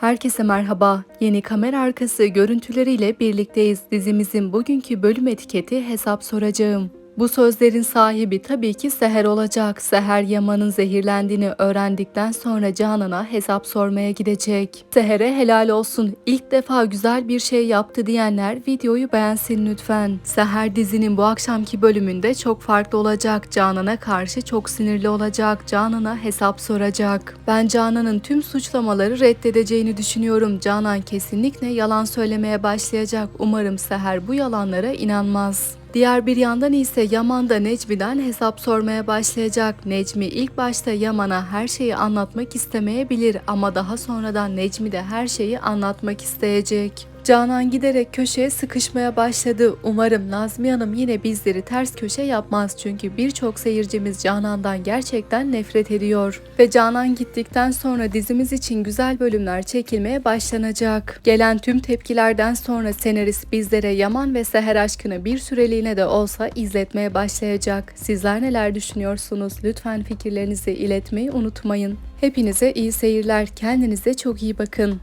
Herkese merhaba. Yeni kamera arkası görüntüleriyle birlikteyiz. Dizimizin bugünkü bölüm etiketi hesap soracağım. Bu sözlerin sahibi tabii ki Seher olacak. Seher Yaman'ın zehirlendiğini öğrendikten sonra Canan'a hesap sormaya gidecek. Seher'e helal olsun. İlk defa güzel bir şey yaptı diyenler videoyu beğensin lütfen. Seher dizinin bu akşamki bölümünde çok farklı olacak. Canan'a karşı çok sinirli olacak. Canan'a hesap soracak. Ben Canan'ın tüm suçlamaları reddedeceğini düşünüyorum. Canan kesinlikle yalan söylemeye başlayacak. Umarım Seher bu yalanlara inanmaz. Diğer bir yandan ise Yaman da Necmi'den hesap sormaya başlayacak. Necmi ilk başta Yaman'a her şeyi anlatmak istemeyebilir ama daha sonradan Necmi de her şeyi anlatmak isteyecek. Canan giderek köşeye sıkışmaya başladı. Umarım Nazmiye Hanım yine bizleri ters köşe yapmaz çünkü birçok seyircimiz Canan'dan gerçekten nefret ediyor. Ve Canan gittikten sonra dizimiz için güzel bölümler çekilmeye başlanacak. Gelen tüm tepkilerden sonra senarist bizlere Yaman ve Seher aşkını bir süreliğine de olsa izletmeye başlayacak. Sizler neler düşünüyorsunuz? Lütfen fikirlerinizi iletmeyi unutmayın. Hepinize iyi seyirler. Kendinize çok iyi bakın.